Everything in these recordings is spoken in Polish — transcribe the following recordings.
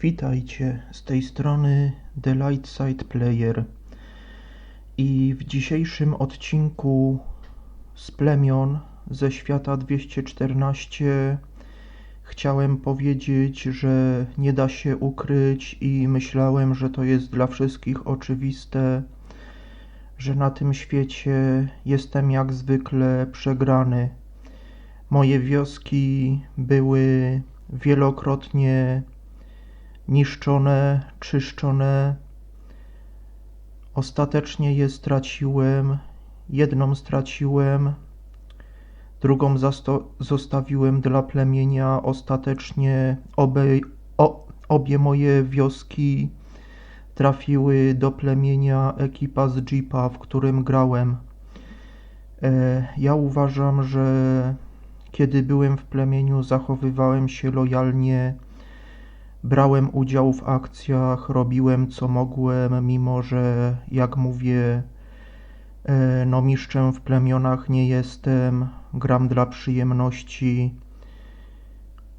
Witajcie, z tej strony The Light Side Player i w dzisiejszym odcinku z plemion ze świata 214 chciałem powiedzieć, że nie da się ukryć i myślałem, że to jest dla wszystkich oczywiste, że na tym świecie jestem jak zwykle przegrany. Moje wioski były wielokrotnie niszczone, czyszczone. Ostatecznie je straciłem, jedną straciłem, drugą zostawiłem dla plemienia. Ostatecznie obie, o, obie moje wioski trafiły do plemienia ekipa z Jeepa, w którym grałem. E, ja uważam, że kiedy byłem w plemieniu, zachowywałem się lojalnie Brałem udział w akcjach, robiłem co mogłem, mimo że, jak mówię, e, no mistrzem w plemionach nie jestem, gram dla przyjemności,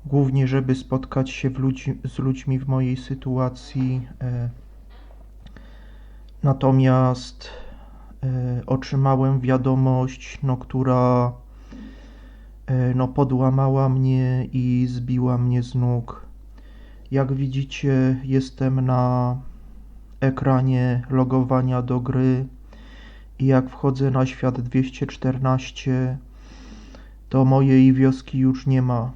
głównie żeby spotkać się ludzi, z ludźmi w mojej sytuacji. E. Natomiast e, otrzymałem wiadomość, no, która no, podłamała mnie i zbiła mnie z nóg. Jak widzicie, jestem na ekranie logowania do gry i jak wchodzę na świat 214, to mojej wioski już nie ma.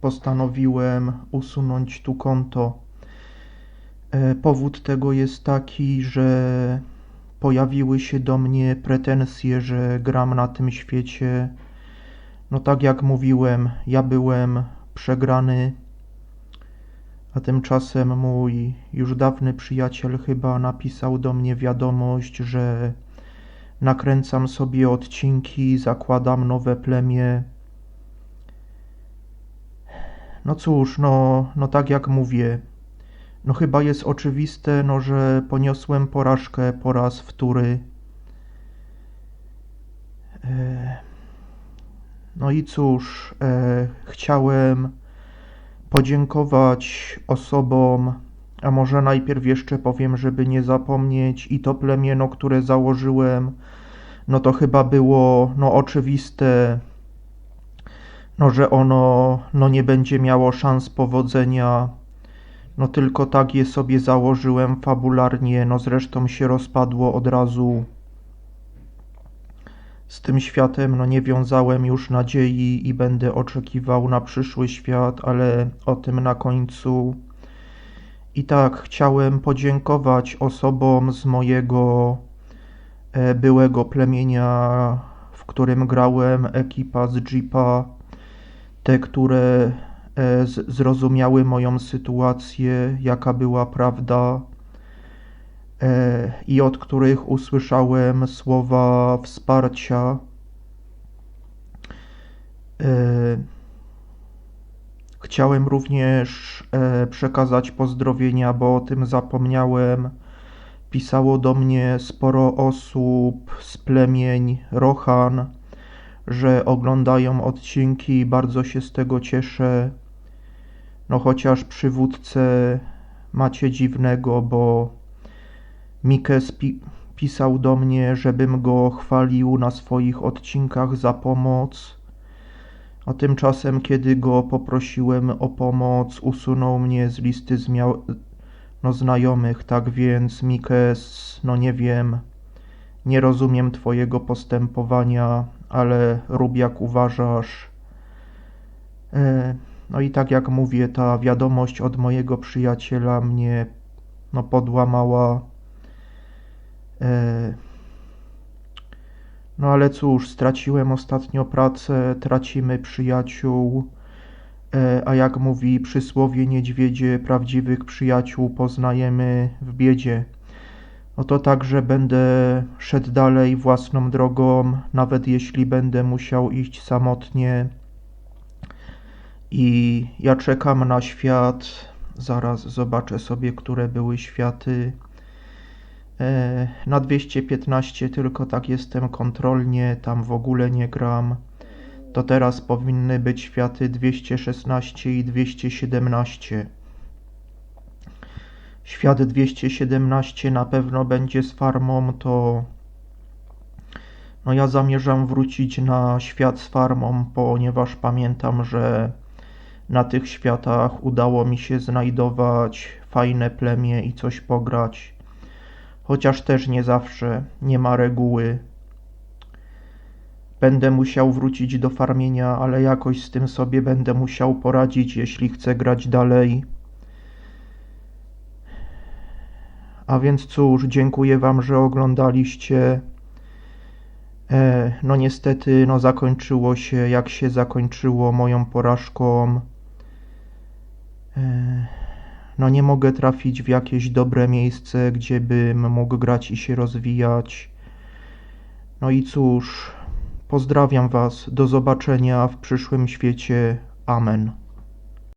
Postanowiłem usunąć tu konto. E, powód tego jest taki, że pojawiły się do mnie pretensje, że gram na tym świecie. No tak jak mówiłem, ja byłem przegrany a tymczasem mój już dawny przyjaciel chyba napisał do mnie wiadomość, że nakręcam sobie odcinki, zakładam nowe plemię. No cóż, no, no tak jak mówię, no chyba jest oczywiste, no że poniosłem porażkę po raz wtóry. E, no i cóż, e, chciałem podziękować osobom, a może najpierw jeszcze powiem, żeby nie zapomnieć, i to plemieno, które założyłem, no to chyba było no oczywiste, no że ono no nie będzie miało szans powodzenia. No tylko tak je sobie założyłem fabularnie, no zresztą się rozpadło od razu z tym światem no nie wiązałem już nadziei i będę oczekiwał na przyszły świat, ale o tym na końcu. I tak chciałem podziękować osobom z mojego e, byłego plemienia, w którym grałem, ekipa z Jeepa, te, które e, zrozumiały moją sytuację, jaka była prawda i od których usłyszałem słowa wsparcia. E, chciałem również e, przekazać pozdrowienia, bo o tym zapomniałem. Pisało do mnie sporo osób z plemień Rohan, że oglądają odcinki, bardzo się z tego cieszę. No chociaż przywódcę macie dziwnego, bo Mikes pi pisał do mnie, żebym go chwalił na swoich odcinkach za pomoc. A tymczasem, kiedy go poprosiłem o pomoc, usunął mnie z listy no, znajomych. Tak więc, Mikes, no nie wiem, nie rozumiem Twojego postępowania, ale rób jak uważasz. E, no i tak jak mówię, ta wiadomość od mojego przyjaciela mnie no, podłamała no ale cóż, straciłem ostatnio pracę, tracimy przyjaciół, e, a jak mówi przysłowie niedźwiedzie, prawdziwych przyjaciół poznajemy w biedzie. No to także będę szedł dalej własną drogą, nawet jeśli będę musiał iść samotnie. I ja czekam na świat. Zaraz zobaczę sobie, które były światy. E, na 215 tylko tak jestem kontrolnie, tam w ogóle nie gram. To teraz powinny być światy 216 i 217. świat 217 na pewno będzie z farmą, to no ja zamierzam wrócić na świat z farmą, ponieważ pamiętam, że na tych światach udało mi się znajdować fajne plemię i coś pograć. Chociaż też nie zawsze, nie ma reguły. Będę musiał wrócić do farmienia, ale jakoś z tym sobie będę musiał poradzić, jeśli chcę grać dalej. A więc cóż, dziękuję Wam, że oglądaliście. E, no niestety, no zakończyło się jak się zakończyło moją porażką. E, no nie mogę trafić w jakieś dobre miejsce, gdzie bym mógł grać i się rozwijać. No i cóż, pozdrawiam Was, do zobaczenia w przyszłym świecie. Amen.